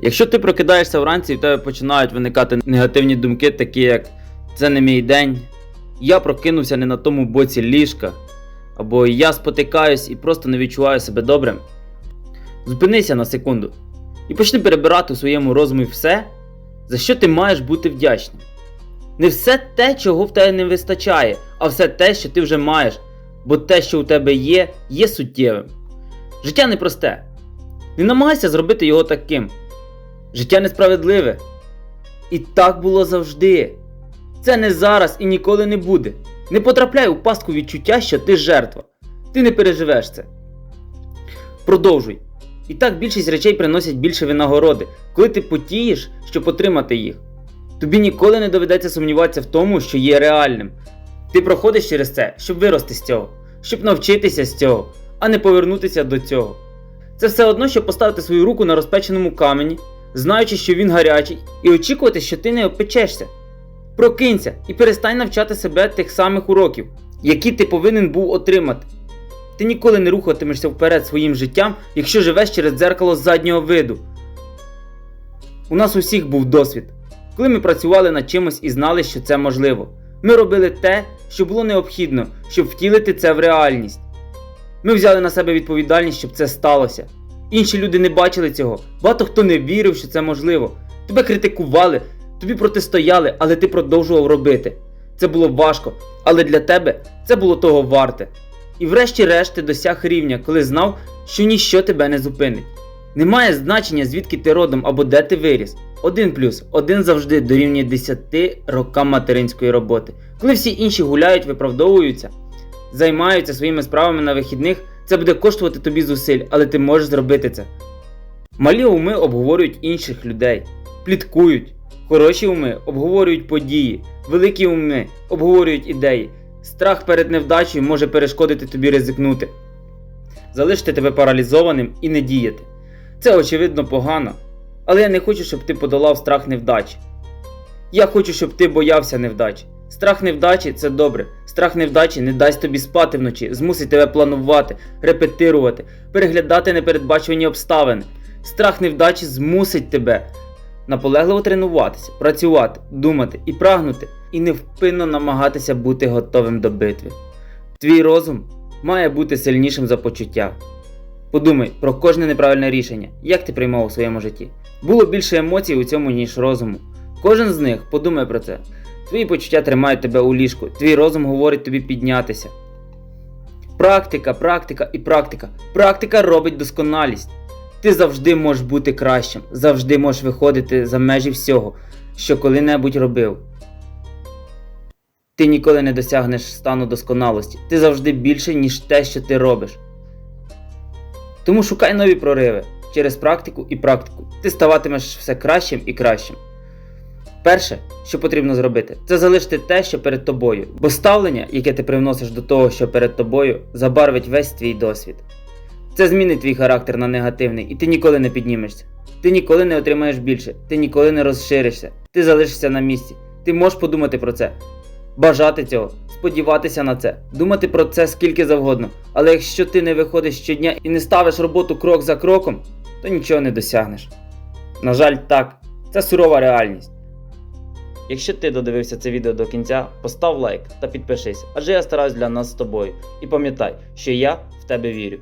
Якщо ти прокидаєшся вранці і в тебе починають виникати негативні думки, такі як це не мій день, я прокинувся не на тому боці ліжка, або я спотикаюсь і просто не відчуваю себе добрим, зупинися на секунду і почни перебирати у своєму розумі все, за що ти маєш бути вдячним. Не все те, чого в тебе не вистачає, а все те, що ти вже маєш, бо те, що у тебе є, є суттєвим. Життя непросте. Не намагайся зробити його таким. Життя несправедливе. І так було завжди. Це не зараз і ніколи не буде. Не потрапляй у пастку відчуття, що ти жертва. Ти не переживеш це. Продовжуй. І так більшість речей приносять більше винагороди, коли ти потієш, щоб отримати їх. Тобі ніколи не доведеться сумніватися в тому, що є реальним. Ти проходиш через це, щоб вирости з цього, щоб навчитися з цього, а не повернутися до цього. Це все одно, щоб поставити свою руку на розпеченому камені, знаючи, що він гарячий, і очікувати, що ти не опечешся. Прокинься і перестань навчати себе тих самих уроків, які ти повинен був отримати. Ти ніколи не рухатимешся вперед своїм життям, якщо живеш через дзеркало заднього виду. У нас усіх був досвід, коли ми працювали над чимось і знали, що це можливо. Ми робили те, що було необхідно, щоб втілити це в реальність. Ми взяли на себе відповідальність, щоб це сталося. Інші люди не бачили цього. Багато хто не вірив, що це можливо. Тебе критикували, тобі протистояли, але ти продовжував робити. Це було важко, але для тебе це було того варте. І врешті-решт ти досяг рівня, коли знав, що ніщо тебе не зупинить. Немає значення, звідки ти родом або де ти виріс. Один плюс, один завжди дорівнює 10 рокам материнської роботи. Коли всі інші гуляють, виправдовуються, займаються своїми справами на вихідних, це буде коштувати тобі зусиль, але ти можеш зробити це. Малі уми обговорюють інших людей, пліткують. Хороші уми обговорюють події, великі уми обговорюють ідеї. Страх перед невдачею може перешкодити тобі ризикнути, залишити тебе паралізованим і не діяти. Це очевидно погано, але я не хочу, щоб ти подолав страх невдачі. Я хочу, щоб ти боявся невдачі. Страх невдачі це добре. Страх невдачі не дасть тобі спати вночі, змусить тебе планувати, репетирувати, переглядати непередбачувані обставини. Страх невдачі змусить тебе наполегливо тренуватися, працювати, думати і прагнути, і невпинно намагатися бути готовим до битви. Твій розум має бути сильнішим за почуття. Подумай про кожне неправильне рішення, як ти приймав у своєму житті. Було більше емоцій у цьому, ніж розуму. Кожен з них подумай про це. Твої почуття тримають тебе у ліжку, твій розум говорить тобі піднятися. Практика, практика і практика. Практика робить досконалість. Ти завжди можеш бути кращим, завжди можеш виходити за межі всього, що коли-небудь робив. Ти ніколи не досягнеш стану досконалості. Ти завжди більше, ніж те, що ти робиш. Тому шукай нові прориви через практику і практику. Ти ставатимеш все кращим і кращим. Перше, що потрібно зробити, це залишити те, що перед тобою, бо ставлення, яке ти привносиш до того, що перед тобою, забарвить весь твій досвід. Це змінить твій характер на негативний, і ти ніколи не піднімешся. Ти ніколи не отримаєш більше, ти ніколи не розширишся, ти залишишся на місці. Ти можеш подумати про це, бажати цього, сподіватися на це, думати про це скільки завгодно. Але якщо ти не виходиш щодня і не ставиш роботу крок за кроком, то нічого не досягнеш. На жаль, так, це сурова реальність. Якщо ти додивився це відео до кінця, постав лайк та підпишись, адже я стараюсь для нас з тобою. І пам'ятай, що я в тебе вірю.